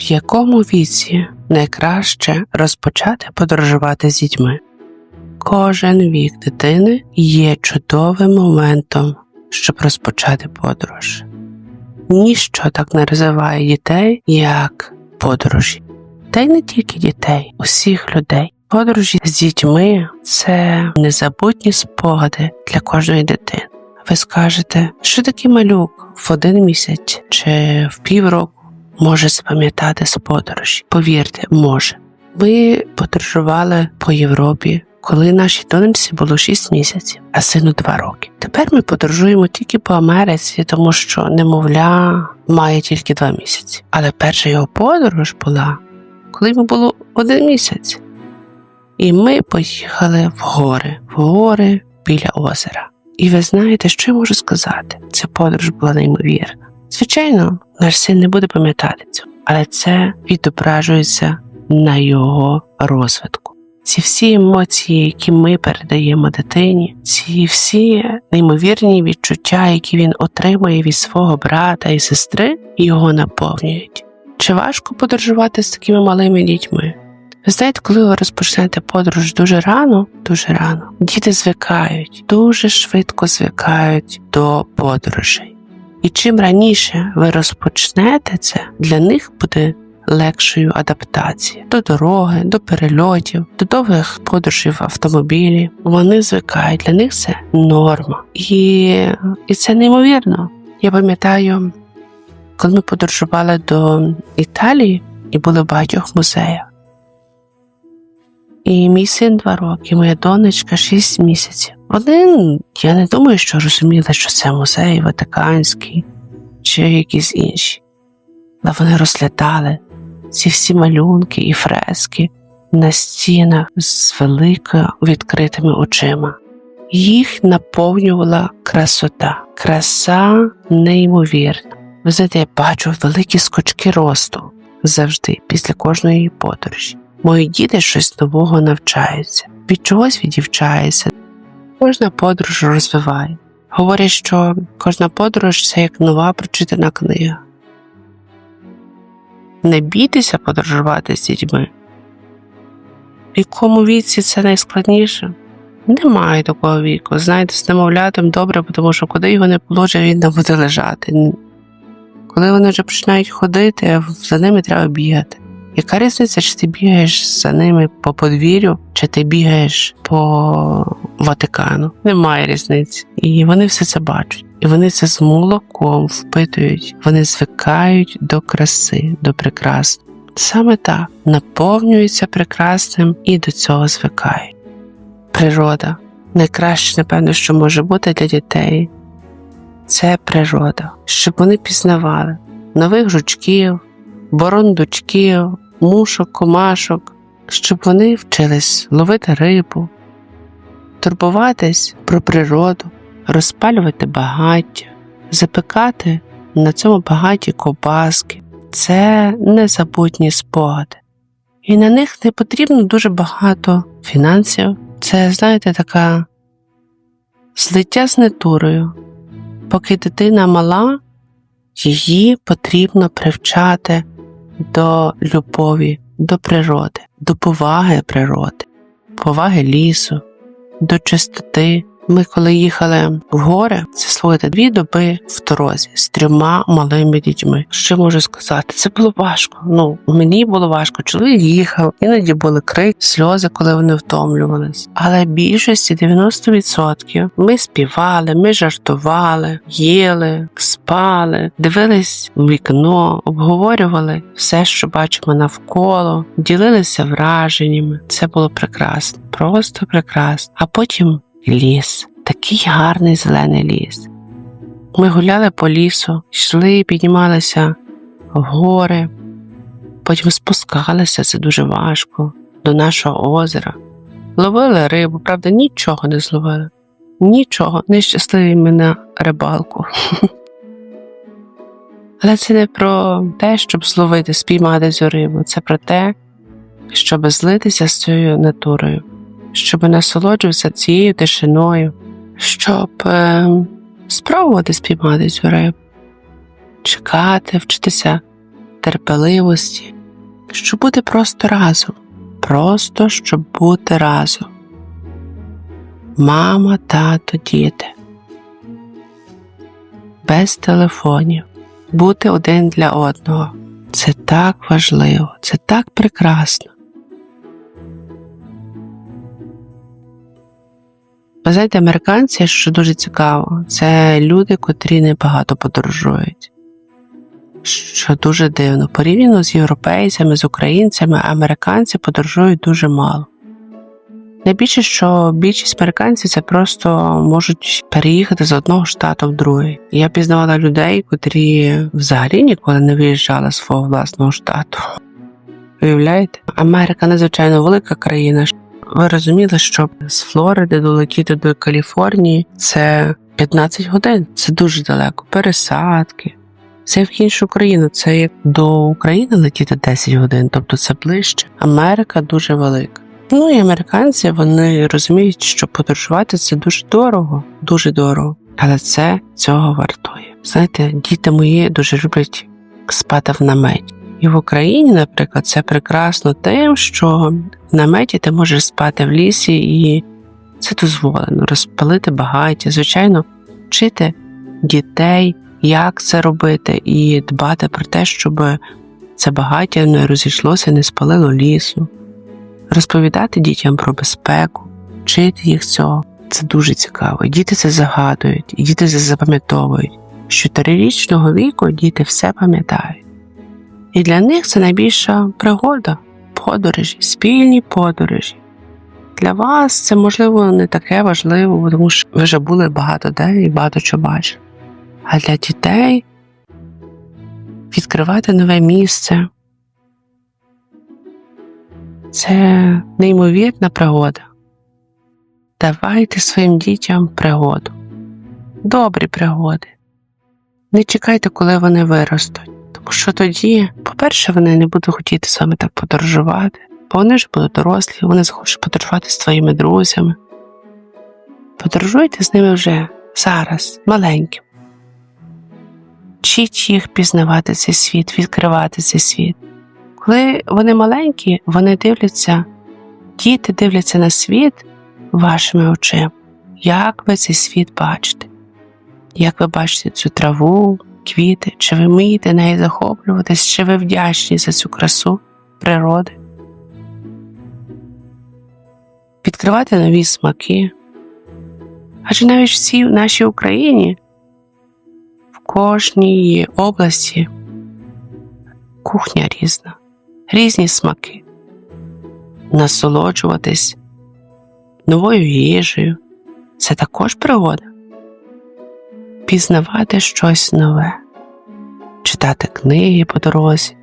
В якому віці найкраще розпочати подорожувати з дітьми? Кожен вік дитини є чудовим моментом, щоб розпочати подорож. Ніщо так не розвиває дітей, як подорожі. Та й не тільки дітей, усіх людей. Подорожі з дітьми це незабутні спогади для кожної дитини. Ви скажете, що такий малюк в один місяць чи в півроку може запам'ятати з подорожі. Повірте, може. Ми подорожували по Європі, коли нашій донечці було 6 місяців, а сину 2 роки. Тепер ми подорожуємо тільки по Америці, тому що немовля має тільки 2 місяці. Але перша його подорож була, коли йому було один місяць. І ми поїхали в гори, в гори біля озера. І ви знаєте, що я можу сказати? Ця подорож була неймовірна. Звичайно, наш син не буде пам'ятати цього, але це відображується на його розвитку. Ці всі емоції, які ми передаємо дитині, ці всі неймовірні відчуття, які він отримує від свого брата і сестри, його наповнюють. Чи важко подорожувати з такими малими дітьми? Ви знаєте, коли ви розпочнете подорож дуже рано, дуже рано, діти звикають, дуже швидко звикають до подорожей. І чим раніше ви розпочнете це, для них буде легшою адаптація до дороги, до перельотів, до довгих подорожей в автомобілі. Вони звикають, для них це норма. І, і це неймовірно. Я пам'ятаю, коли ми подорожували до Італії і були в багатьох музеях. І мій син два роки, моя донечка шість місяців. Вони, я не думаю, що розуміли, що це музей Ватиканський чи якісь інші. Але вони розглядали ці всі малюнки і фрески на стінах з великими відкритими очима. Їх наповнювала красота, краса неймовірна. Ви знаєте, я бачу великі скочки росту завжди після кожної подорожі. Мої діти щось нового навчаються, від чогось відівчаються. Кожна подорож розвиває. Говорять, що кожна подорож це як нова прочитана книга. Не бійтеся подорожувати з дітьми. В якому віці це найскладніше? Немає такого віку. Знаєте, з немовлятом добре, тому що куди його не положить, він не буде лежати. Коли вони вже починають ходити, за ними треба бігати. Яка різниця, чи ти бігаєш за ними по подвір'ю, чи ти бігаєш по Ватикану? Немає різниці. І вони все це бачать. І вони це з молоком впитують, вони звикають до краси, до прекрасного. Саме так наповнюються прекрасним і до цього звикають. Природа найкраще, напевно, що може бути для дітей це природа, щоб вони пізнавали нових жучків, борондучків, мушок, комашок, щоб вони вчились ловити рибу, турбуватись про природу, розпалювати багаття, запекати на цьому багаті ковбаски. Це незабутні спогади. І на них не потрібно дуже багато фінансів. Це, знаєте, така злиття з натурою. Поки дитина мала, її потрібно привчати до любові, до природи, до поваги природи, поваги лісу, до чистоти. Ми, коли їхали в гори, це слухайте, дві доби в дорозі з трьома малими дітьми. Що можу сказати? Це було важко. Ну мені було важко. Чоловік їхав, іноді були крик, сльози, коли вони втомлювались. Але більшості 90% ми співали, ми жартували, їли, спали, дивились в вікно, обговорювали все, що бачимо навколо, ділилися враженнями. Це було прекрасно, просто прекрасно. А потім ліс, такий гарний зелений ліс. Ми гуляли по лісу, йшли, піднімалися в гори, потім спускалися, це дуже важко, до нашого озера. Ловили рибу, правда, нічого не зловили. Нічого, нещасливі ми на рибалку. Але це не про те, щоб зловити, спіймати цю рибу, це про те, щоб злитися з цією натурою щоб насолоджуватися цією тишиною, щоб е, спробувати спіймати цю рибу, чекати, вчитися терпеливості, щоб бути просто разом, просто щоб бути разом. Мама, тато, діти. Без телефонів, бути один для одного. Це так важливо, це так прекрасно. Ви знаєте, американці, що дуже цікаво, це люди, котрі небагато подорожують. Що дуже дивно. Порівняно з європейцями, з українцями, американці подорожують дуже мало. Найбільше, що більшість американців це просто можуть переїхати з одного штату в другий. Я пізнавала людей, котрі взагалі ніколи не виїжджали з свого власного штату. Уявляєте? Америка надзвичайно велика країна. Ви розуміли, що з Флориди долетіти до Каліфорнії це 15 годин, це дуже далеко. Пересадки. Це в іншу країну, це як до України летіти 10 годин, тобто це ближче. Америка дуже велика. Ну і американці вони розуміють, що подорожувати це дуже дорого, дуже дорого. Але це цього вартує. Знаєте, діти мої дуже люблять спати в наметі. І в Україні, наприклад, це прекрасно тим, що в наметі ти можеш спати в лісі, і це дозволено розпалити багаття, звичайно, вчити дітей, як це робити, і дбати про те, щоб це багаття не розійшлося, не спалило лісу, розповідати дітям про безпеку, вчити їх цього. Це дуже цікаво. Діти це загадують, і діти це запам'ятовують. З чотирирічного віку діти все пам'ятають. І для них це найбільша пригода подорожі, спільні подорожі. Для вас це, можливо, не таке важливо, тому що ви вже були багато де і багато чого бачили. А для дітей відкривати нове місце це неймовірна пригода. Давайте своїм дітям пригоду, добрі пригоди. Не чекайте, коли вони виростуть. Що тоді, по-перше, вони не будуть хотіти з вами так подорожувати, бо вони ж будуть дорослі, вони захочуть подорожувати з твоїми друзями. Подорожуйте з ними вже зараз, маленьким. Вчіть їх пізнавати цей світ, відкривати цей світ. Коли вони маленькі, вони дивляться, діти дивляться на світ вашими очима, як ви цей світ бачите, як ви бачите цю траву, квіти, чи ви вмієте нею захоплюватись, чи ви вдячні за цю красу природи. Відкривати нові смаки. Адже навіть в цій нашій Україні в кожній області кухня різна, різні смаки, насолоджуватись новою їжею це також пригода пізнавати щось нове, читати книги по дорозі.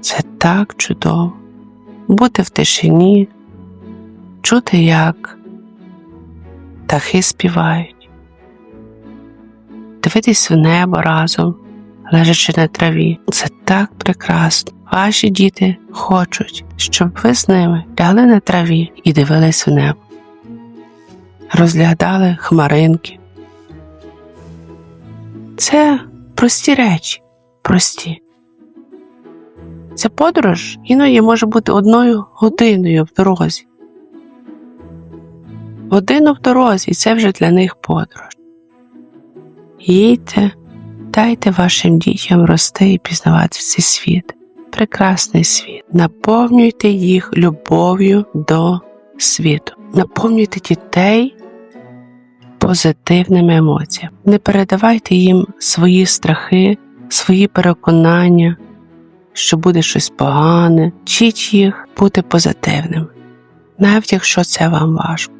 Це так чудово бути в тишині, чути, як птахи співають, дивитись в небо разом, лежачи на траві. Це так прекрасно. Ваші діти хочуть, щоб ви з ними лягли на траві і дивились в небо розглядали хмаринки. Це прості речі, прості. Ця подорож іноді може бути одною годиною в дорозі. Годину в дорозі це вже для них подорож. Їдьте, дайте вашим дітям рости і пізнавати цей світ, прекрасний світ. Наповнюйте їх любов'ю до світу. Наповнюйте дітей позитивними емоціями. Не передавайте їм свої страхи, свої переконання, що буде щось погане, вчіть їх бути позитивними, навіть якщо це вам важко.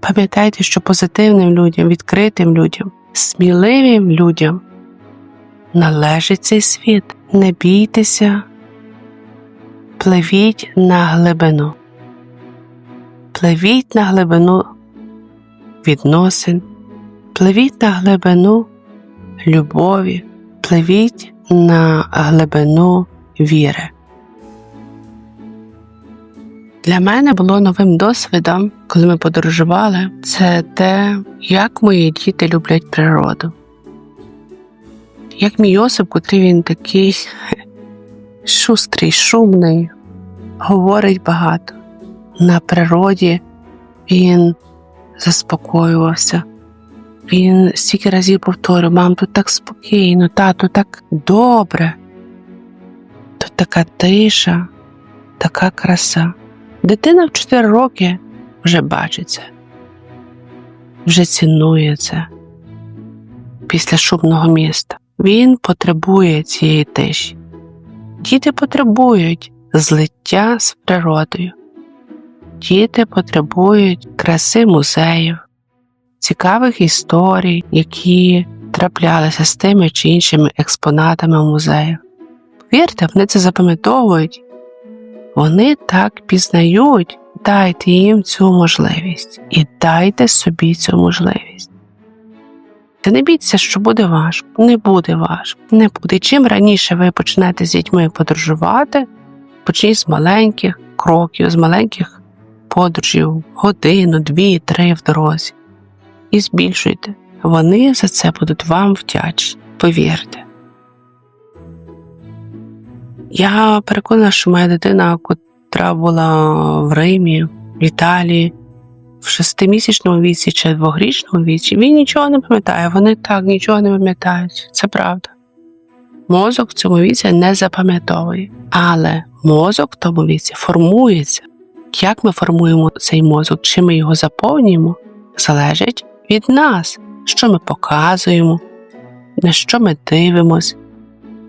Пам'ятайте, що позитивним людям, відкритим людям, сміливим людям належить цей світ. Не бійтеся, пливіть на глибину. Пливіть на глибину відносин, пливіть на глибину любові, пливіть на глибину віри. Для мене було новим досвідом, коли ми подорожували, це те, як мої діти люблять природу, Як мій Йосип, котрий він такий шустрий, шумний, говорить багато. На природі він заспокоювався. Він стільки разів повторював, мам, тут так спокійно, тату, так добре. Тут така тиша, така краса. Дитина в 4 роки вже бачить це, вже цінує це після шумного міста. Він потребує цієї тиші. Діти потребують злиття з природою. Діти потребують краси музеїв, цікавих історій, які траплялися з тими чи іншими експонатами музею. Повірте, вони це запам'ятовують, вони так пізнають, дайте їм цю можливість і дайте собі цю можливість. Та не бійтеся, що буде важко, не буде важко, не буде. Чим раніше ви почнете з дітьми подорожувати, почніть з маленьких кроків, з маленьких подорожів, годину, дві, три в дорозі. І збільшуйте. Вони за це будуть вам вдячні, повірте. Я переконана, що моя дитина, котра була в Римі, в Італії, в шестимісячному віці чи двохрічному віці, він нічого не пам'ятає. Вони так нічого не пам'ятають. Це правда. Мозок в цьому віці не запам'ятовує, але мозок в тому віці формується. Як ми формуємо цей мозок, чи ми його заповнюємо, залежить від нас, що ми показуємо, на що ми дивимось.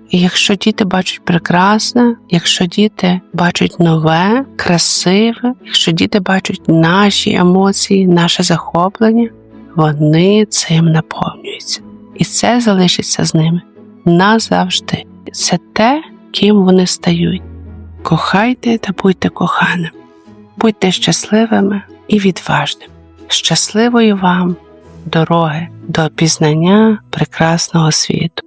І якщо діти бачать прекрасне, якщо діти бачать нове, красиве, якщо діти бачать наші емоції, наше захоплення, вони цим наповнюються. І це залишиться з ними назавжди. Це те, ким вони стають. Кохайте та будьте коханими, будьте щасливими і відважними. Щасливої вам дороги до пізнання прекрасного світу.